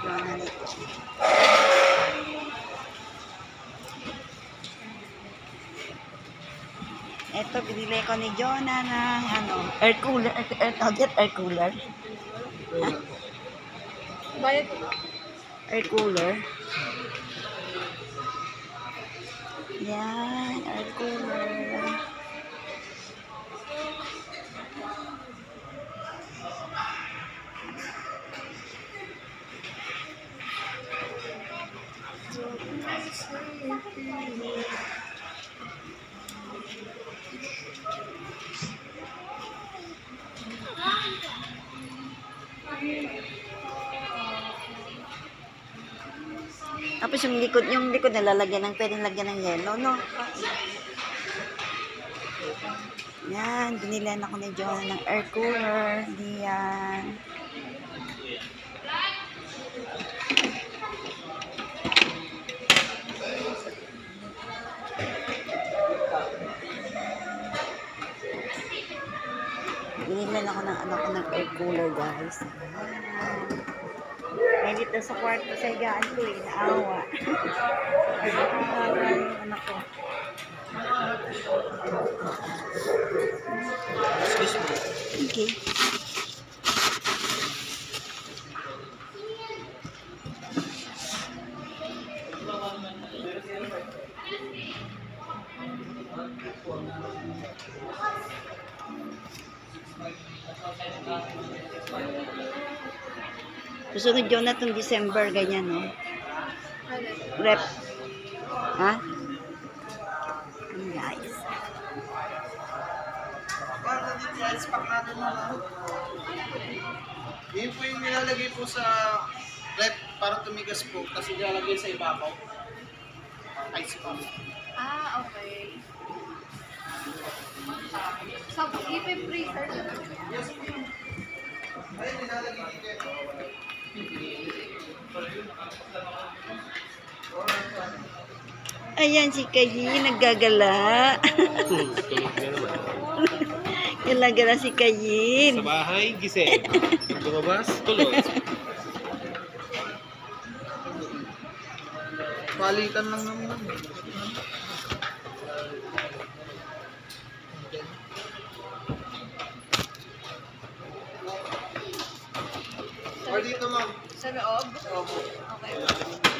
Nito. Ito, binili ko ni Jonah ng ano, air cooler. Air, air, tawag yan, air cooler. Bayad Air cooler. Tapos yung likod, yung likod nalalagyan ng, pwedeng lagyan ng yelo, no? Yan, binilan ako ni Jonah ng air cooler. Diyan. Binilan ako ng anak ko ng air cooler, guys. Ayan. Nandito sa kwarto sa higaan ko eh, naawa. Naawa yung anak ko. Okay. Susunod yun na itong December, ganyan, no? Rep. Ha? Guys. Yun po yung nilalagay po sa rep para tumigas po, kasi nilalagay sa ibabaw. Ice po. Ah, okay. So, ipin freezer. Ayun, nilalagay dito. Ayan si Kayi, naggagala. Gala-gala si Kayin. Sa bahay, gising. Lumabas, tuloy. Palitan lang naman. Or dito ma'am. Sa loob? Opo. Okay.